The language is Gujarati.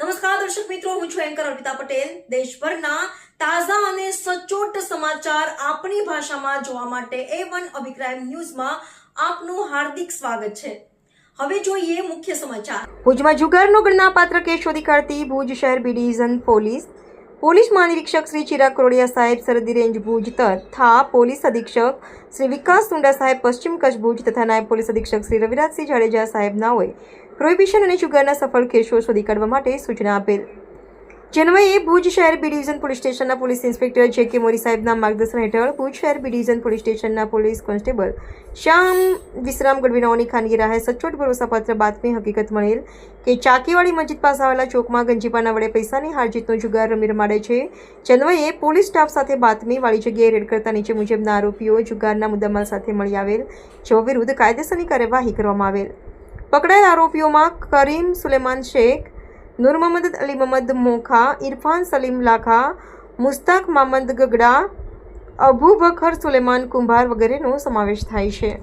નમસ્કાર, દર્શક મિત્રો, હું છું એન્કર અર્પિતા પટેલ. દેશભરના તાજા અને સચોટ સમાચાર આપણી ભાષામાં જોવા માટે એ વન અભિપ્રાય ન્યૂઝમાં આપનું હાર્દિક સ્વાગત છે. હવે જોઈએ મુખ્ય સમાચાર. ભુજમાં જુગારનો ગણનાપાત્ર કેસ શોધી કાઢતી ભુજ શહેર બી ડિવિઝન પોલીસ પોલીસ મહાનિરીક્ષક શ્રી ચિરાગ કરોડિયા સાહેબ સરહદી રેન્જ ભુજ તથા પોલીસ અધિક્ષક શ્રી વિકાસ સુંડા સાહેબ પશ્ચિમ કચ્છ ભુજ તથા નાયબ પોલીસ અધિક્ષક શ્રી રવિરાજસિંહ જાડેજા સાહેબના હોય. પ્રોહિબિશન અને શુગરના સફળ કેસો શોધી કાઢવા માટે સૂચના આપેલ. જેન્વયે ભુજ શહેર બી ડિવિઝન પોલીસ સ્ટેશનના police inspector J K Mori સાહેબના માર્ગદર્શન હેઠળ ભુજ શહેર બી ડિવિઝન પોલીસ સ્ટેશનના પોલીસ કોન્સ્ટેબલ શ્યામ વિશ્રામ ગઢવીનાઓની ખાનગી રાહે સચોટ ભરોસાપાત્ર બાતમી હકીકત મળેલ કે ચાકીવાડી મસ્જિદ પાસે આવેલા ચોકમાં ગંજીપાના વડે પૈસાની હારજીતનો જુગાર રમી રમાડે છે. જન્વયે પોલીસ સ્ટાફ સાથે બાતમી વાળી જગ્યાએ રેડ કરતા નીચે મુજબના આરોપીઓ જુગારના મુદ્દામાલ સાથે મળી આવેલ, જેઓ વિરુદ્ધ કાયદેસરની કાર્યવાહી કરવામાં આવેલ. પકડાયેલ આરોપીઓમાં કરીમ સુલેમાન શેખ નૂર મોહમ્મદ અલી મોહમ્મદ મોખા ઇરફાન સલીમ લાખા મુસ્તાક મામદ ગગડા અબુ બખર સુલેમાન કુંભાર વગેરેનો સમાવેશ થાય છે